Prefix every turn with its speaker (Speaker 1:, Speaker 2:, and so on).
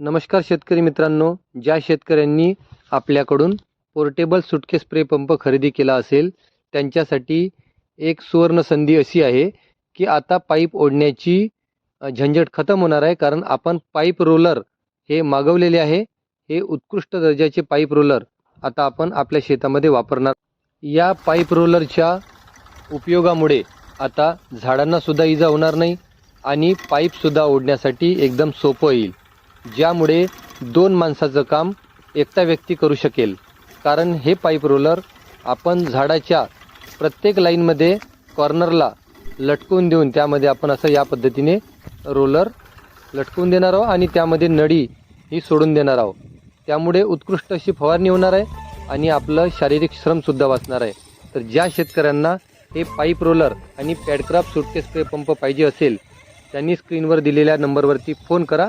Speaker 1: नमस्कार शेतकरी मित्रांनो ज्या शेतकऱ्यांनी आपल्याकडून पोर्टेबल सुटके स्प्रे पंप खरेदी केला असेल त्यांच्यासाठी एक सुवर्ण संधी अशी आहे की आता पाईप ओढण्याची झंझट खतम होणार आहे कारण आपण पाईप रोलर हे मागवलेले आहे. हे उत्कृष्ट दर्जाचे पाईप रोलर आता आपण आपल्या शेतामध्ये वापरणार. या पाईप रोलरच्या उपयोगामुळे आता झाडांनासुद्धा इजा होणार नाही आणि पाईपसुद्धा ओढण्यासाठी एकदम सोपं येईल. ज्यामुळे दोन माणसाचं काम एकटा व्यक्ती करू शकेल. कारण हे पाईप रोलर आपण झाडाच्या प्रत्येक लाईनमध्ये कॉर्नरला लटकवून देऊन त्यामध्ये आपण असं या पद्धतीने रोलर लटकवून देणार आहोत आणि त्यामध्ये नळी ही सोडून देणार आहोत. त्यामुळे उत्कृष्ट अशी फवारणी होणार आहे आणि आपलं शारीरिक श्रमसुद्धा वाचणार आहे. तर ज्या शेतकऱ्यांना हे पाईप रोलर आणि पॅडक्राफ्ट सुटके स्प्रे पंप पाहिजे असेल त्यांनी स्क्रीनवर दिलेल्या नंबरवरती फोन करा.